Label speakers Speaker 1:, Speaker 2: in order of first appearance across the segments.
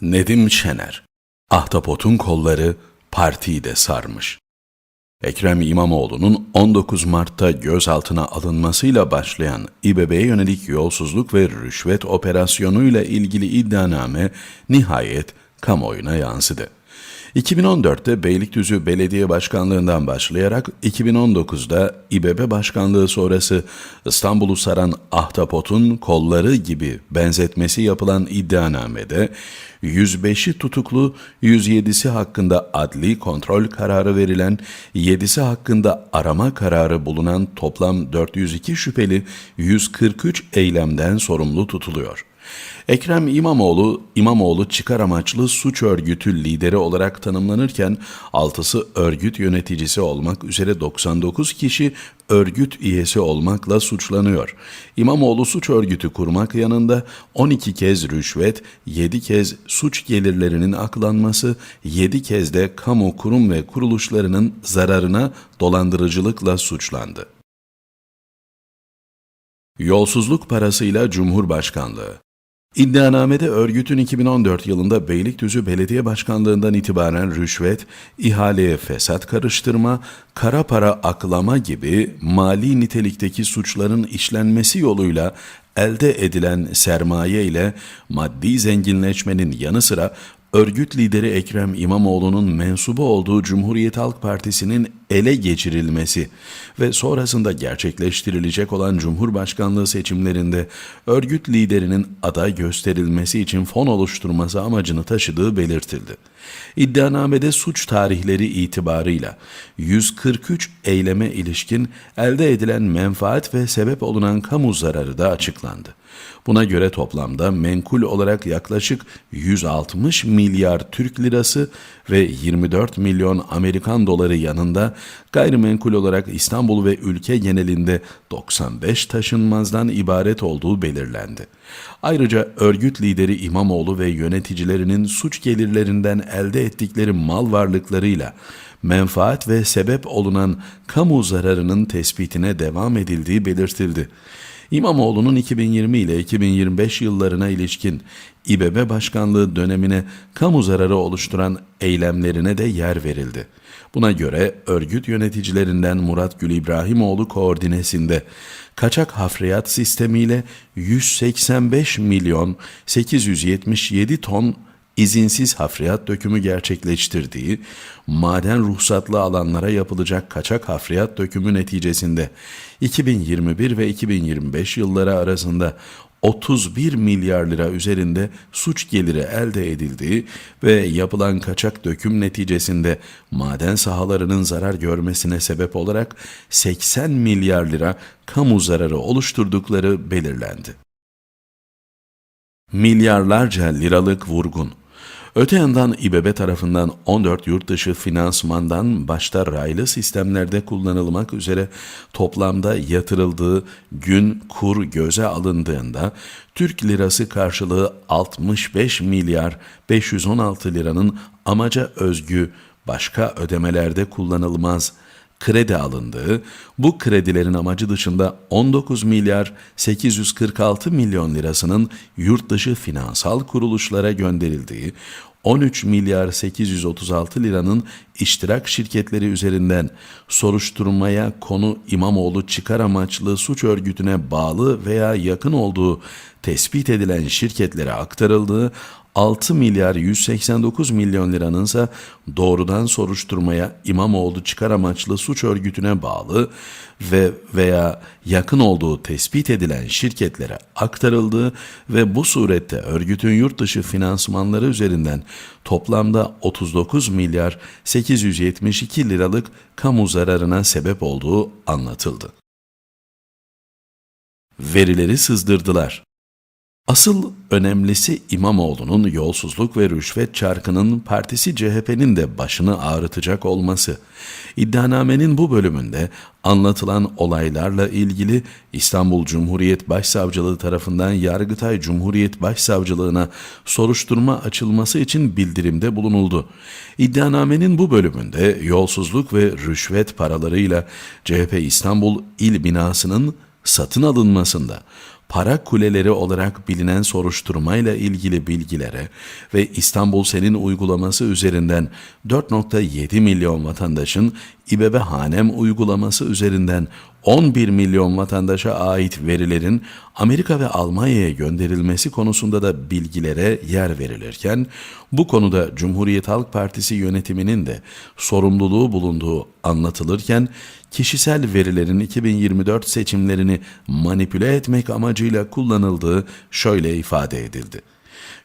Speaker 1: Nedim Şener Ahtapot'un kolları partiyi de sarmış. Ekrem İmamoğlu'nun 19 Mart'ta gözaltına alınmasıyla başlayan İBB'ye yönelik yolsuzluk ve rüşvet operasyonuyla ilgili iddianame nihayet kamuoyuna yansıdı. 2014'te Beylikdüzü Belediye Başkanlığından başlayarak 2019'da İBB Başkanlığı sonrası İstanbul'u saran ahtapotun kolları gibi benzetmesi yapılan iddianamede 105'i tutuklu, 107'si hakkında adli kontrol kararı verilen, 7'si hakkında arama kararı bulunan toplam 402 şüpheli 143 eylemden sorumlu tutuluyor. Ekrem İmamoğlu, İmamoğlu çıkar amaçlı suç örgütü lideri olarak tanımlanırken altısı örgüt yöneticisi olmak üzere 99 kişi örgüt üyesi olmakla suçlanıyor. İmamoğlu suç örgütü kurmak yanında 12 kez rüşvet, 7 kez suç gelirlerinin aklanması, 7 kez de kamu kurum ve kuruluşlarının zararına dolandırıcılıkla suçlandı. Yolsuzluk parasıyla Cumhurbaşkanlığı İddianamede örgütün 2014 yılında Beylikdüzü Belediye Başkanlığından itibaren rüşvet, ihaleye fesat karıştırma, kara para aklama gibi mali nitelikteki suçların işlenmesi yoluyla elde edilen sermaye ile maddi zenginleşmenin yanı sıra örgüt lideri Ekrem İmamoğlu'nun mensubu olduğu Cumhuriyet Halk Partisi'nin ele geçirilmesi ve sonrasında gerçekleştirilecek olan Cumhurbaşkanlığı seçimlerinde örgüt liderinin aday gösterilmesi için fon oluşturması amacını taşıdığı belirtildi. İddianamede suç tarihleri itibarıyla 143 eyleme ilişkin elde edilen menfaat ve sebep olunan kamu zararı da açıklandı. Buna göre toplamda menkul olarak yaklaşık 160 milyar Türk lirası ve 24 milyon Amerikan doları yanında gayrimenkul olarak İstanbul ve ülke genelinde 95 taşınmazdan ibaret olduğu belirlendi. Ayrıca örgüt lideri İmamoğlu ve yöneticilerinin suç gelirlerinden elde ettikleri mal varlıklarıyla menfaat ve sebep olunan kamu zararının tespitine devam edildiği belirtildi. İmamoğlu'nun 2020 ile 2025 yıllarına ilişkin İBB Başkanlığı dönemine kamu zararı oluşturan eylemlerine de yer verildi. Buna göre örgüt yöneticilerinden Murat Gül İbrahimoğlu koordinesinde kaçak hafriyat sistemiyle 185 milyon 877 ton izinsiz hafriyat dökümü gerçekleştirdiği, maden ruhsatlı alanlara yapılacak kaçak hafriyat dökümü neticesinde 2021 ve 2025 yılları arasında 31 milyar lira üzerinde suç geliri elde edildiği ve yapılan kaçak döküm neticesinde maden sahalarının zarar görmesine sebep olarak 80 milyar lira kamu zararı oluşturdukları belirlendi. Milyarlarca liralık vurgun Öte yandan İBB tarafından 14 yurt dışı finansmandan başta raylı sistemlerde kullanılmak üzere toplamda yatırıldığı gün kur göze alındığında Türk lirası karşılığı 65 milyar 516 liranın amaca özgü başka ödemelerde kullanılmaz kredi alındığı, bu kredilerin amacı dışında 19 milyar 846 milyon lirasının yurt dışı finansal kuruluşlara gönderildiği, 13 milyar 836 liranın iştirak şirketleri üzerinden soruşturmaya konu İmamoğlu çıkar amaçlı suç örgütüne bağlı veya yakın olduğu tespit edilen şirketlere aktarıldığı 6 milyar 189 milyon liranın ise doğrudan soruşturmaya İmamoğlu çıkar amaçlı suç örgütüne bağlı ve veya yakın olduğu tespit edilen şirketlere aktarıldığı ve bu surette örgütün yurt dışı finansmanları üzerinden toplamda 39 milyar 872 liralık kamu zararına sebep olduğu anlatıldı. Verileri sızdırdılar. Asıl önemlisi İmamoğlu'nun yolsuzluk ve rüşvet çarkının partisi CHP'nin de başını ağrıtacak olması. İddianamenin bu bölümünde anlatılan olaylarla ilgili İstanbul Cumhuriyet Başsavcılığı tarafından Yargıtay Cumhuriyet Başsavcılığına soruşturma açılması için bildirimde bulunuldu. İddianamenin bu bölümünde yolsuzluk ve rüşvet paralarıyla CHP İstanbul İl binasının satın alınmasında para kuleleri olarak bilinen soruşturmayla ilgili bilgilere ve İstanbul Sen'in uygulaması üzerinden 4.7 milyon vatandaşın İBB Hanem uygulaması üzerinden 11 milyon vatandaşa ait verilerin Amerika ve Almanya'ya gönderilmesi konusunda da bilgilere yer verilirken, bu konuda Cumhuriyet Halk Partisi yönetiminin de sorumluluğu bulunduğu anlatılırken, kişisel verilerin 2024 seçimlerini manipüle etmek amacıyla kullanıldığı şöyle ifade edildi.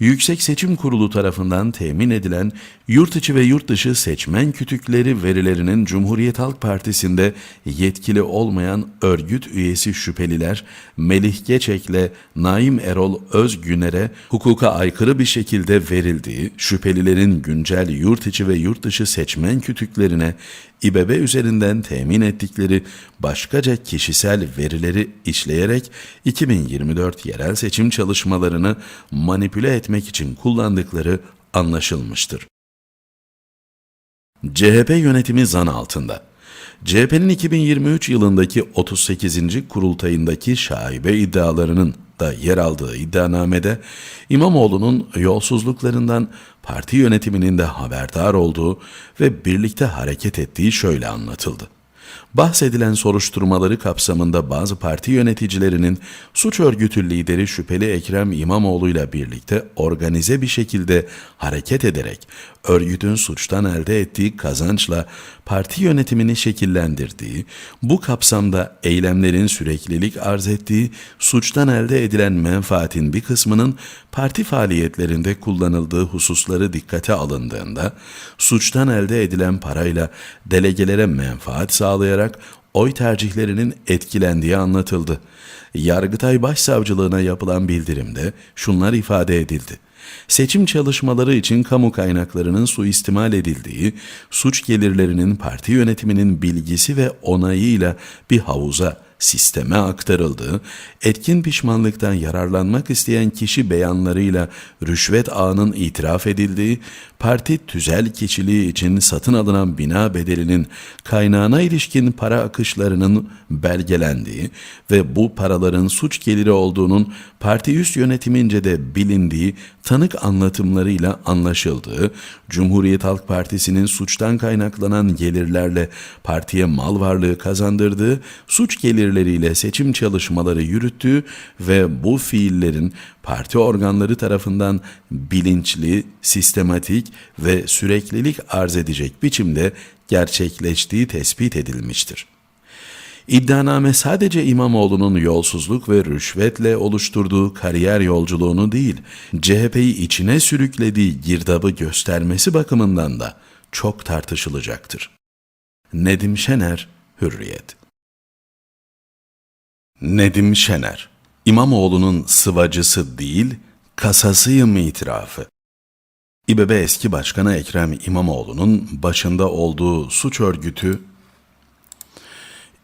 Speaker 1: Yüksek Seçim Kurulu tarafından temin edilen yurt içi ve yurt dışı seçmen kütükleri verilerinin Cumhuriyet Halk Partisi'nde yetkili olmayan örgüt üyesi şüpheliler Melih Geçek'le Naim Erol Özgüner'e hukuka aykırı bir şekilde verildiği, şüphelilerin güncel yurt içi ve yurt dışı seçmen kütüklerine İBB üzerinden temin ettikleri başkaca kişisel verileri işleyerek 2024 yerel seçim çalışmalarını manipüle etmek için kullandıkları anlaşılmıştır. CHP yönetimi zan altında. CHP'nin 2023 yılındaki 38. kurultayındaki şaibe iddialarının da yer aldığı iddianamede İmamoğlu'nun yolsuzluklarından parti yönetiminin de haberdar olduğu ve birlikte hareket ettiği şöyle anlatıldı. Bahsedilen soruşturmaları kapsamında bazı parti yöneticilerinin suç örgütü lideri şüpheli Ekrem İmamoğlu ile birlikte organize bir şekilde hareket ederek örgütün suçtan elde ettiği kazançla parti yönetimini şekillendirdiği, bu kapsamda eylemlerin süreklilik arz ettiği, suçtan elde edilen menfaatin bir kısmının parti faaliyetlerinde kullanıldığı hususları dikkate alındığında, suçtan elde edilen parayla delegelere menfaat sağlayarak oy tercihlerinin etkilendiği anlatıldı. Yargıtay Başsavcılığına yapılan bildirimde şunlar ifade edildi seçim çalışmaları için kamu kaynaklarının suistimal edildiği, suç gelirlerinin parti yönetiminin bilgisi ve onayıyla bir havuza sisteme aktarıldığı, etkin pişmanlıktan yararlanmak isteyen kişi beyanlarıyla rüşvet ağının itiraf edildiği, parti tüzel kişiliği için satın alınan bina bedelinin kaynağına ilişkin para akışlarının belgelendiği ve bu paraların suç geliri olduğunun parti üst yönetimince de bilindiği tanık anlatımlarıyla anlaşıldığı, Cumhuriyet Halk Partisi'nin suçtan kaynaklanan gelirlerle partiye mal varlığı kazandırdığı, suç gelirleriyle seçim çalışmaları yürüttüğü ve bu fiillerin parti organları tarafından bilinçli, sistematik ve süreklilik arz edecek biçimde gerçekleştiği tespit edilmiştir. İddianame sadece İmamoğlu'nun yolsuzluk ve rüşvetle oluşturduğu kariyer yolculuğunu değil, CHP'yi içine sürüklediği girdabı göstermesi bakımından da çok tartışılacaktır. Nedim Şener, Hürriyet Nedim Şener, İmamoğlu'nun sıvacısı değil, kasasıyım itirafı. İBB eski başkanı Ekrem İmamoğlu'nun başında olduğu suç örgütü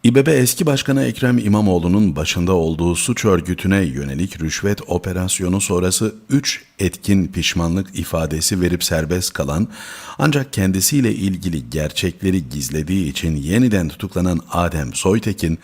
Speaker 1: İBB eski başkanı Ekrem İmamoğlu'nun başında olduğu suç örgütüne yönelik rüşvet operasyonu sonrası 3 etkin pişmanlık ifadesi verip serbest kalan ancak kendisiyle ilgili gerçekleri gizlediği için yeniden tutuklanan Adem Soytekin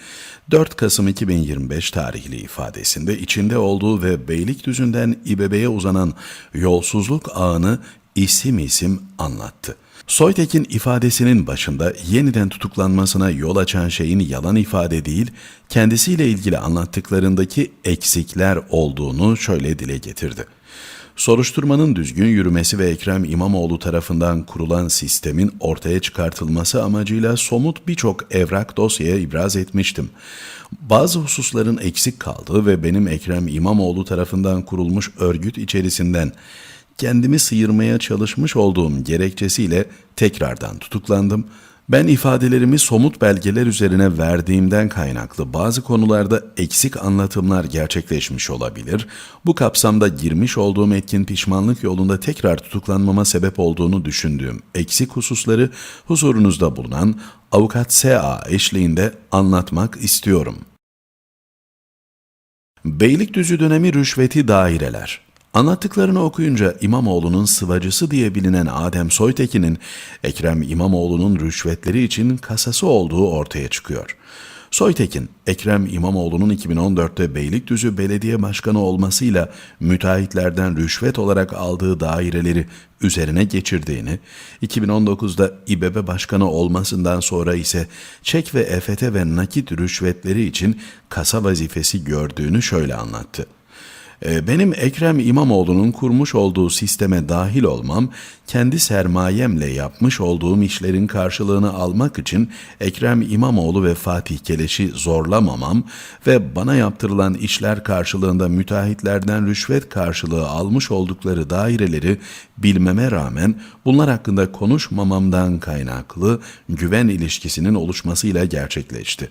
Speaker 1: 4 Kasım 2025 tarihli ifadesinde içinde olduğu ve Beylikdüzü'nden İBB'ye uzanan yolsuzluk ağını isim isim anlattı. Soytekin ifadesinin başında yeniden tutuklanmasına yol açan şeyin yalan ifade değil, kendisiyle ilgili anlattıklarındaki eksikler olduğunu şöyle dile getirdi. Soruşturmanın düzgün yürümesi ve Ekrem İmamoğlu tarafından kurulan sistemin ortaya çıkartılması amacıyla somut birçok evrak dosyaya ibraz etmiştim. Bazı hususların eksik kaldığı ve benim Ekrem İmamoğlu tarafından kurulmuş örgüt içerisinden kendimi sıyırmaya çalışmış olduğum gerekçesiyle tekrardan tutuklandım. Ben ifadelerimi somut belgeler üzerine verdiğimden kaynaklı bazı konularda eksik anlatımlar gerçekleşmiş olabilir. Bu kapsamda girmiş olduğum etkin pişmanlık yolunda tekrar tutuklanmama sebep olduğunu düşündüğüm eksik hususları huzurunuzda bulunan avukat S.A. eşliğinde anlatmak istiyorum. Beylikdüzü dönemi rüşveti daireler Anlattıklarını okuyunca İmamoğlu'nun sıvacısı diye bilinen Adem Soytekin'in Ekrem İmamoğlu'nun rüşvetleri için kasası olduğu ortaya çıkıyor. Soytekin, Ekrem İmamoğlu'nun 2014'te Beylikdüzü Belediye Başkanı olmasıyla müteahhitlerden rüşvet olarak aldığı daireleri üzerine geçirdiğini, 2019'da İBB Başkanı olmasından sonra ise çek ve EFT ve nakit rüşvetleri için kasa vazifesi gördüğünü şöyle anlattı. Ee, Benim Ekrem İmamoğlu'nun kurmuş olduğu sisteme dahil olmam, kendi sermayemle yapmış olduğum işlerin karşılığını almak için Ekrem İmamoğlu ve Fatih Keleş'i zorlamamam ve bana yaptırılan işler karşılığında müteahhitlerden rüşvet karşılığı almış oldukları daireleri bilmeme rağmen bunlar hakkında konuşmamamdan kaynaklı güven ilişkisinin oluşmasıyla gerçekleşti.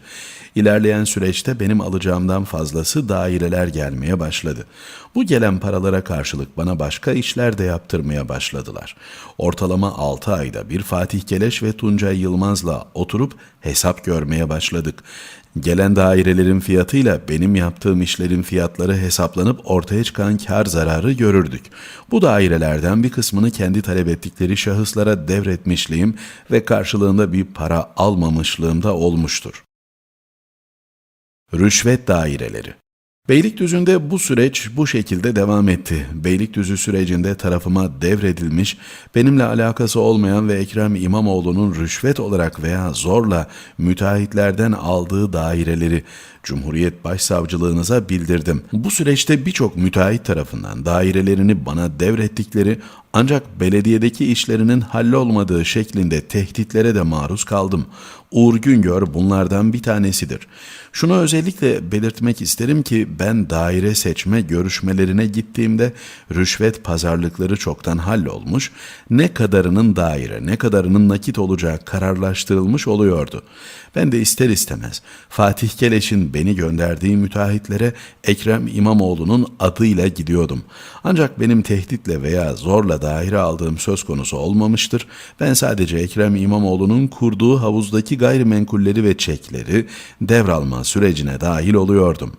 Speaker 1: İlerleyen süreçte benim alacağımdan fazlası daireler gelmeye başladı. Bu gelen paralara karşılık bana başka işler de yaptırmaya başladılar. Ortalama 6 ayda bir Fatih Keleş ve Tuncay Yılmaz'la oturup hesap görmeye başladık. Gelen dairelerin fiyatıyla benim yaptığım işlerin fiyatları hesaplanıp ortaya çıkan kar zararı görürdük. Bu dairelerden bir kısmını kendi talep ettikleri şahıslara devretmişliğim ve karşılığında bir para almamışlığım da olmuştur. Rüşvet daireleri Beylikdüzü'nde bu süreç bu şekilde devam etti. Beylikdüzü sürecinde tarafıma devredilmiş, benimle alakası olmayan ve Ekrem İmamoğlu'nun rüşvet olarak veya zorla müteahhitlerden aldığı daireleri Cumhuriyet Başsavcılığınıza bildirdim. Bu süreçte birçok müteahhit tarafından dairelerini bana devrettikleri ancak belediyedeki işlerinin hallolmadığı şeklinde tehditlere de maruz kaldım. Uğur Güngör bunlardan bir tanesidir. Şunu özellikle belirtmek isterim ki ben daire seçme görüşmelerine gittiğimde rüşvet pazarlıkları çoktan hallolmuş, ne kadarının daire ne kadarının nakit olacağı kararlaştırılmış oluyordu. Ben de ister istemez Fatih Keleş'in beni gönderdiği müteahhitlere Ekrem İmamoğlu'nun adıyla gidiyordum. Ancak benim tehditle veya zorla daire aldığım söz konusu olmamıştır. Ben sadece Ekrem İmamoğlu'nun kurduğu havuzdaki gayrimenkulleri ve çekleri devralma sürecine dahil oluyordum.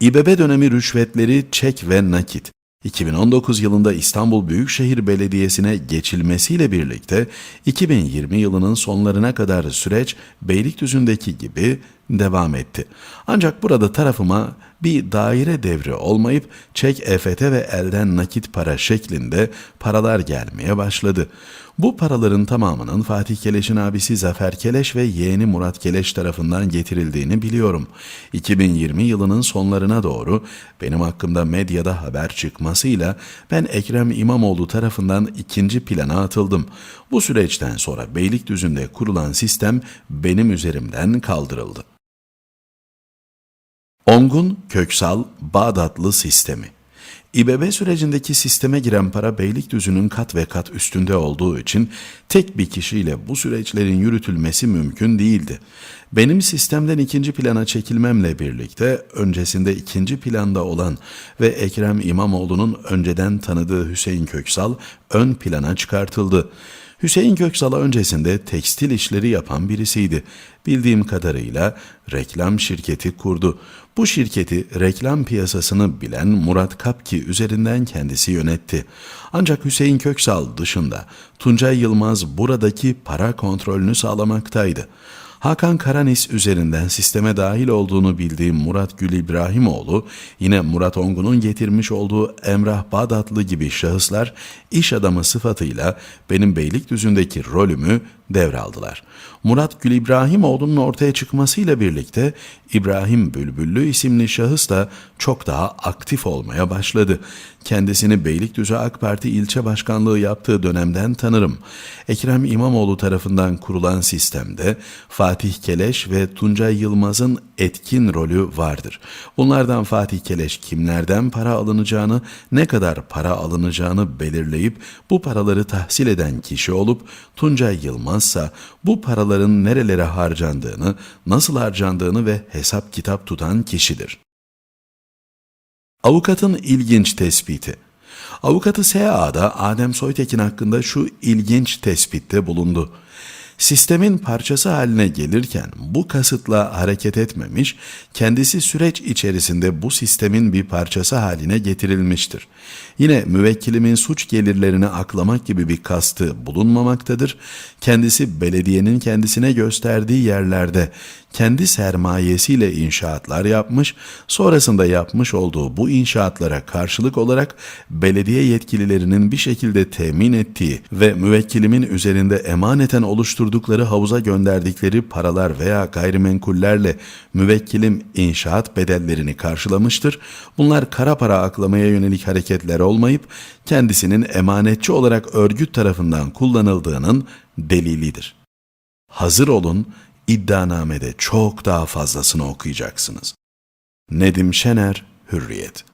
Speaker 1: İBB dönemi rüşvetleri çek ve nakit. 2019 yılında İstanbul Büyükşehir Belediyesi'ne geçilmesiyle birlikte 2020 yılının sonlarına kadar süreç Beylikdüzü'ndeki gibi devam etti. Ancak burada tarafıma bir daire devri olmayıp çek EFT ve elden nakit para şeklinde paralar gelmeye başladı. Bu paraların tamamının Fatih Keleş'in abisi Zafer Keleş ve yeğeni Murat Keleş tarafından getirildiğini biliyorum. 2020 yılının sonlarına doğru benim hakkımda medyada haber çıkmasıyla ben Ekrem İmamoğlu tarafından ikinci plana atıldım. Bu süreçten sonra Beylikdüzü'nde kurulan sistem benim üzerimden kaldırıldı. Ongun Köksal Bağdatlı Sistemi İBB sürecindeki sisteme giren para Beylikdüzü'nün kat ve kat üstünde olduğu için tek bir kişiyle bu süreçlerin yürütülmesi mümkün değildi. Benim sistemden ikinci plana çekilmemle birlikte öncesinde ikinci planda olan ve Ekrem İmamoğlu'nun önceden tanıdığı Hüseyin Köksal ön plana çıkartıldı. Hüseyin Köksal'a öncesinde tekstil işleri yapan birisiydi. Bildiğim kadarıyla reklam şirketi kurdu. Bu şirketi reklam piyasasını bilen Murat Kapki üzerinden kendisi yönetti. Ancak Hüseyin Köksal dışında Tuncay Yılmaz buradaki para kontrolünü sağlamaktaydı. Hakan Karanis üzerinden sisteme dahil olduğunu bildiğim Murat Gül İbrahimoğlu, yine Murat Ongun'un getirmiş olduğu Emrah Bağdatlı gibi şahıslar iş adamı sıfatıyla benim Beylikdüzü'ndeki rolümü devraldılar. Murat Gül İbrahimoğlu'nun ortaya çıkmasıyla birlikte İbrahim Bülbüllü isimli şahıs da çok daha aktif olmaya başladı. Kendisini Beylikdüzü AK Parti ilçe başkanlığı yaptığı dönemden tanırım. Ekrem İmamoğlu tarafından kurulan sistemde Fatih Keleş ve Tuncay Yılmaz'ın etkin rolü vardır. Bunlardan Fatih Keleş kimlerden para alınacağını, ne kadar para alınacağını belirleyip bu paraları tahsil eden kişi olup Tuncay Yılmazsa bu paraların nerelere harcandığını, nasıl harcandığını ve hesap kitap tutan kişidir. Avukatın ilginç tespiti. Avukatı SA'da Adem Soytekin hakkında şu ilginç tespitte bulundu. Sistemin parçası haline gelirken bu kasıtla hareket etmemiş, kendisi süreç içerisinde bu sistemin bir parçası haline getirilmiştir. Yine müvekkilimin suç gelirlerini aklamak gibi bir kastı bulunmamaktadır. Kendisi belediyenin kendisine gösterdiği yerlerde kendi sermayesiyle inşaatlar yapmış, sonrasında yapmış olduğu bu inşaatlara karşılık olarak belediye yetkililerinin bir şekilde temin ettiği ve müvekkilimin üzerinde emaneten oluşturdukları havuza gönderdikleri paralar veya gayrimenkullerle müvekkilim inşaat bedellerini karşılamıştır. Bunlar kara para aklamaya yönelik hareketler olmayıp kendisinin emanetçi olarak örgüt tarafından kullanıldığının delilidir. Hazır olun, iddianamede çok daha fazlasını okuyacaksınız. Nedim Şener, Hürriyet